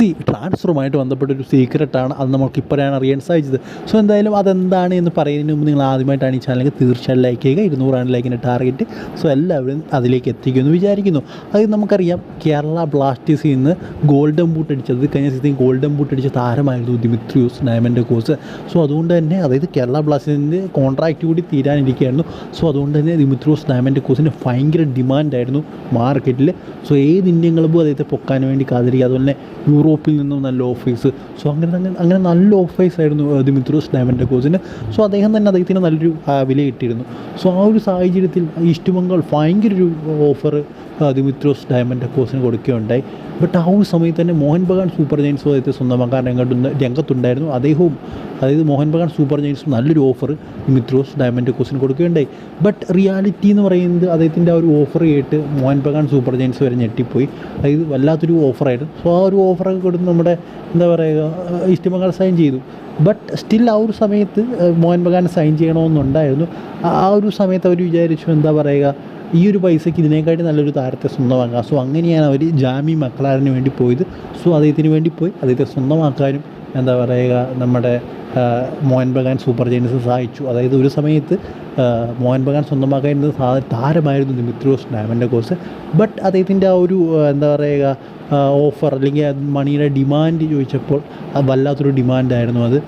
C ട്രാൻസ്ഫറുമായിട്ട് ബന്ധപ്പെട്ട ഒരു സീക്രട്ടാണ് അത് നമുക്ക് ഇപ്പോഴാണ് അറിയാൻ സാധിച്ചത്. സോ എന്തായാലും അതെന്താണ് എന്ന് പറയുന്നതിന് മുമ്പ് നിങ്ങൾ ആദ്യമായിട്ടാണ് ഈ ചാനലിൽ തീർച്ചയായും ലൈക്ക് ചെയ്യുക. ഇരുന്നൂറാണ് ലൈക്കിന്റെ ടാർഗറ്റ് സോ എല്ലാവരും അതിലേക്ക് എത്തിക്കുമെന്ന് വിചാരിക്കുന്നു. അത് നമുക്കറിയാം കേരള ബ്ലാസ്റ്റേഴ്സിൽ നിന്ന് ഗോൾഡൻ ബൂട്ട് അടിച്ചത് കഴിഞ്ഞ സീസൺ ഗോൾഡൻ ബൂട്ട് അടിച്ച താരമായിരുന്നു ദിമിത്രിയൂസ് ഡയമന്റെ കോസ് സോ അതുകൊണ്ട് തന്നെ അതായത് കേരള ബ്ലാസ്റ്റേഴ്സിന്റെ കോൺട്രാക്റ്റ് കൂടി തീരാനിരിക്കുകയായിരുന്നു. സോ അതുകൊണ്ട് തന്നെ ദിമിത്രിയോസ് ഡയമന്റെ കോസിന് ഭയങ്കര ഡിമാൻഡായിരുന്നു മാർക്കറ്റിൽ സോ ഏത് ഇന്ത്യൻ ക്ലബ്ബും അദ്ദേഹത്തെ പൊക്കാൻ വേണ്ടി കാതിരിക്കുക അതുപോലെ തന്നെ യൂറോപ്പിൽ നിന്നും നല്ല ഓഫേഴ്സ് സോ അങ്ങനെ അങ്ങനെ അങ്ങനെ നല്ല ഓഫേഴ്സ് ആയിരുന്നു ദിമിത്രോസ് ഡയമന്റെ കോച്ചിന് സോ അദ്ദേഹം തന്നെ അദ്ദേഹത്തിന് നല്ലൊരു വില കിട്ടിയിരുന്നു. സോ ആ ഒരു സാഹചര്യത്തിൽ ഈസ്റ്റ് ബംഗാൾ ഭയങ്കര ഒരു ഓഫർ ദിമിത്രോസ് ഡയമൻഡ് കോസിന് കൊടുക്കുകയുണ്ടായി. ബട്ട് ആ ഒരു സമയത്ത് തന്നെ മോഹൻ ബഗാൻ സൂപ്പർ ജയൻസ് അദ്ദേഹത്തെ സ്വന്തമാക്കാൻ രംഗത്തുണ്ട് രംഗത്തുണ്ടായിരുന്നു. അദ്ദേഹവും അതായത് മോഹൻ ബഗാൻ സൂപ്പർ ജയൻസും നല്ലൊരു ഓഫർ ദിമിത്രോസ് ഡയമൻഡ് കോസിന് കൊടുക്കുകയുണ്ടായി. ബട്ട് റിയാലിറ്റി എന്ന് പറയുന്നത് അദ്ദേഹത്തിന്റെ ആ ഒരു ഓഫർ കേട്ട് മോഹൻ ബഗാൻ സൂപ്പർ ജയൻസ് വരെ ഞെട്ടിപ്പോയി. അതായത് വല്ലാത്തൊരു ഓഫറായിരുന്നു സോ ആ ഒരു ഓഫറൊക്കെ കൊടുത്ത് നമ്മുടെ എന്താ പറയുക ഈസ്റ്റ് ബംഗാൾ സൈൻ ചെയ്തു. ബട്ട് സ്റ്റിൽ ആ ഒരു സമയത്ത് മോഹൻ ബഗാൻ സൈൻ ചെയ്യണമെന്നുണ്ടായിരുന്നു. ആ- ഒരു സമയത്ത് അവർ വിചാരിച്ചു എന്താ പറയുക ഈ ഒരു പൈസയ്ക്ക് ഇതിനേക്കാട്ടി നല്ലൊരു താരത്തെ സ്വന്തമാക്കാം. സോ അങ്ങനെയാണ് അവർ ജാമി മക്കളാറിന് വേണ്ടി പോയത്. സോ അദ്ദേഹത്തിന് വേണ്ടി പോയി. അദ്ദേഹത്തെ സ്വന്തമാക്കാനും എന്താ പറയുക നമ്മുടെ മോഹൻ ബഗാൻ സൂപ്പർ ജെയിൻസ് സഹായിച്ചു. അതായത് ഒരു സമയത്ത് മോഹൻ ബഗാൻ സ്വന്തമാക്കായിരുന്നത് സാ- താരമായിരുന്നു ദിമിത്രോസ് കോഴ്സ് ബട്ട് അദ്ദേഹത്തിന്റെ ആ ഒരു എന്താ പറയുക ഓഫർ അല്ലെങ്കിൽ മണിയുടെ ഡിമാൻഡ് ചോദിച്ചപ്പോൾ അത് വല്ലാത്തൊരു ഡിമാൻഡായിരുന്നു അത്.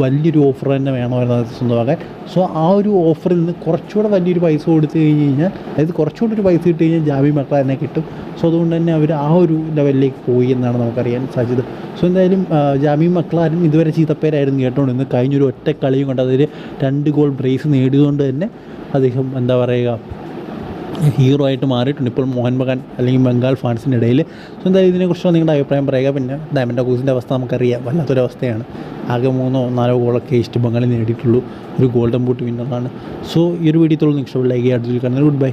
വലിയൊരു ഓഫർ തന്നെ വേണമായിരുന്നു അത് സ്വന്തമാക്കാൻ. സോ ആ ഒരു ഓഫറിൽ നിന്ന് കുറച്ചുകൂടെ വലിയൊരു പൈസ കൊടുത്തു കഴിഞ്ഞ് കഴിഞ്ഞാൽ അതായത് കുറച്ചുകൂടെ ഒരു പൈസ കിട്ടി കഴിഞ്ഞാൽ ജാമി മക്കളെ കിട്ടും. സോ അതുകൊണ്ട് തന്നെ അവർ ആ ഒരു ലെവലിലേക്ക് പോയി എന്നാണ് നമുക്കറിയാൻ സാധിച്ചത്. സോ എന്തായാലും ജാമി മക്കളാരും ഇതുവരെ ചീത്തപ്പേരായിരുന്നു ഇന്ന് കഴിഞ്ഞൊരു ഒറ്റ കളിയും കൊണ്ട് അതിൽ രണ്ട് ഗോൾ ബ്രേസ് നേടിയതുകൊണ്ട് തന്നെ അദ്ദേഹം എന്താ പറയുക ഹീറോ ആയിട്ട് മാറിയിട്ടുണ്ട്. ഇപ്പോൾ മോഹൻ ബഗാൻ അല്ലെങ്കിൽ ബംഗാൾ ഫാൻസിന്റെ ഇടയിൽ. സോ എന്തായാലും ഇതിനെക്കുറിച്ച് നിങ്ങളുടെ അഭിപ്രായം പറയുക. പിന്നെ ഡയമണ്ട് ഹൗസിന്റെ അവസ്ഥ നമുക്കറിയാം. വല്ലാത്തൊരവസ്ഥയാണ് ആകെ മൂന്നോ നാലോ ഗോളൊക്കെ ഈസ്റ്റ് ബംഗാളിൽ നേടിയിട്ടുള്ളൂ. ഒരു ഗോൾഡൻ ബൂട്ട് വിന്നറാണ്. സോ ഈ ഒരു വീഡിയോത്തോളം നിങ്ങൾക്ക് ലൈക്ക് ചെയ്യുക അടുത്ത ഗുഡ് ബൈ.